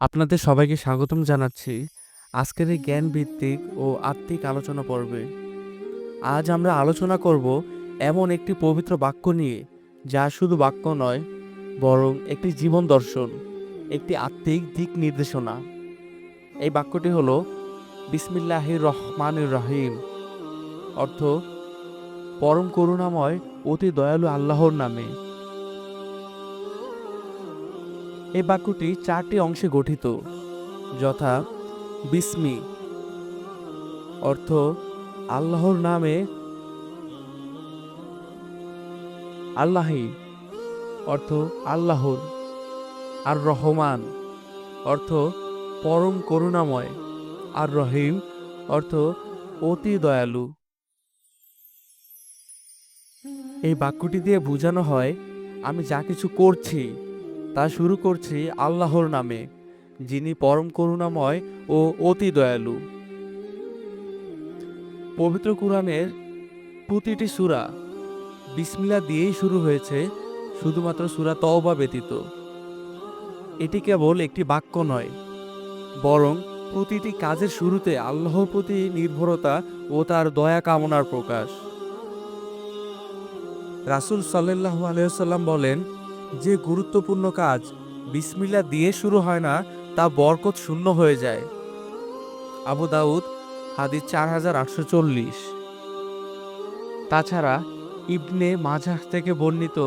আপনাদের সবাইকে স্বাগতম জানাচ্ছি আজকের এই জ্ঞান ভিত্তিক ও আত্মিক আলোচনা পর্বে। আজ আমরা আলোচনা করব এমন একটি পবিত্র বাক্য নিয়ে, যা শুধু বাক্য নয়, বরং একটি জীবন দর্শন, একটি আত্মিক দিক নির্দেশনা। এই বাক্যটি হলো, বিসমিল্লাহির রহমানির রহিম অর্থ, পরম করুণাময়, অতি দয়ালু আল্লাহর নামে এই বাক্যটি চারটি অংশে গঠিত। যথা, বিস্মি, অর্থ, আল্লাহর নামে আল্লাহি, অর্থ, আল্লাহর। আর রহমান, অর্থ, পরম করুণাময়। আর রহিম, অর্থ, অতি দয়ালু। এই বাক্যটি দিয়ে বোঝানো হয়, আমি যা কিছু করছি তা শুরু করছি আল্লাহর নামে, যিনি পরম করুণাময় ও অতি দয়ালু। পবিত্র কোরআনের প্রতিটি সূরা বিসমিল্লা দিয়েই শুরু হয়েছে, শুধুমাত্র সূরা তওবা ব্যতীত। এটি কেবল একটি বাক্য নয়, বরং প্রতিটি কাজের শুরুতে আল্লাহর প্রতি নির্ভরতা ও তার দয়া কামনার প্রকাশ। রাসূল সাল্লাল্লাহু আলাইহি সাল্লাম বলেন যে গুরুত্বপূর্ণ কাজ বিসমিল্লা দিয়ে শুরু হয় না, তা বরকত শূন্য হয়ে যায়। আবু দাউদ, হাদিস চার হাজার আটশো চল্লিশ। তাছাড়া ইবনে মাঝাহ থেকে বর্ণিত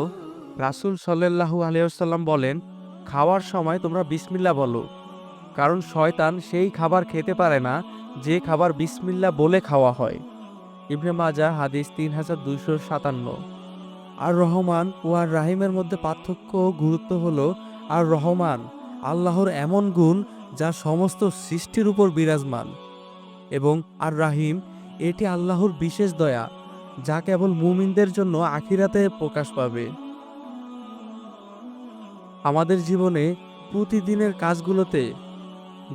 রাসূল সাল্লাল্লাহু আলাইসাল্লাম বলেন, খাওয়ার সময় তোমরা বিসমিল্লা বলো, কারণ শয়তান সেই খাবার খেতে পারে না যে খাবার বিসমিল্লা বলে খাওয়া হয়। ইবনে মাজা হাদিস তিন হাজার দুইশো সাতান্ন। আর রহমান ও আর রাহিমের মধ্যে পার্থক্য গুরুত্ব হলো, আর রহমান আল্লাহর এমন গুণ যা সমস্ত সৃষ্টির উপর বিরাজমান। এবং আর রাহিম, এটি আল্লাহর বিশেষ দয়া, যা কেবল মুমিনদের জন্য আখিরাতে প্রকাশ পাবে। আমাদের জীবনে প্রতিদিনের কাজগুলোতে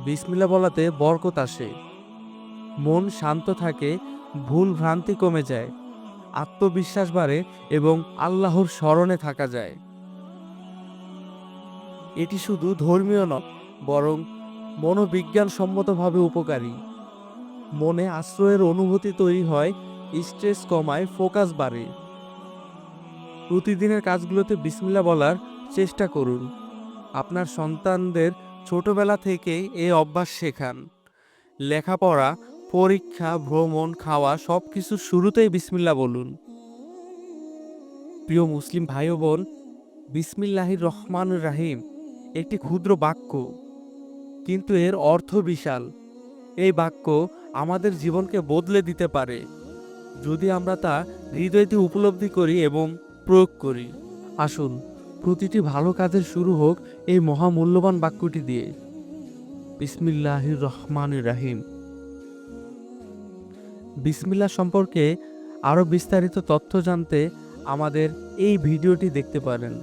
বিসমিল্লা বলাতে বরকত আসে। মন শান্ত থাকে, ভুল ভ্রান্তি কমে যায়। আত্মবিশ্বাস বাড়ে এবং আল্লাহর স্মরণে থাকা যায়। এটি শুধু ধর্মীয় নয়, বরং মনোবিজ্ঞানসম্মতভাবে উপকারী। মনে আশ্রয়ের অনুভূতি তৈরি হয়, স্ট্রেস কমায়, ফোকাস বাড়ে। প্রতিদিনের কাজগুলোতে বিসমিল্লা বলার চেষ্টা করুন। আপনার সন্তানদের ছোটবেলা থেকেই এই অভ্যাস শেখান। লেখাপড়া পরীক্ষা, ভ্রমণ, খাওয়া সব কিছু শুরুতেই বিসমিল্লা বলুন। প্রিয় মুসলিম ভাই ও বোন বিসমিল্লাহির রহমান রাহিম একটি ক্ষুদ্র বাক্য, কিন্তু এর অর্থ বিশাল। এই বাক্য আমাদের জীবনকে বদলে দিতে পারে, যদি আমরা তা হৃদয়তে উপলব্ধি করি এবং প্রয়োগ করি। আসুন, প্রতিটি ভালো কাজের শুরু হোক এই মহামূল্যবান বাক্যটি দিয়ে। বিসমিল্লাহির রহমান রাহিম। বিসমিল্লা সম্পর্কে আরও বিস্তারিত তথ্য জানতে আমাদের এই ভিডিওটি দেখতে পারেন।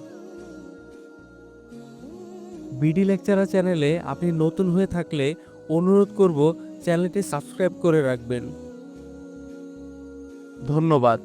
বিডি লেকচারার চ্যানেলে আপনি নতুন হয়ে থাকলে অনুরোধ করব চ্যানেলটি সাবস্ক্রাইব করে রাখবেন। ধন্যবাদ।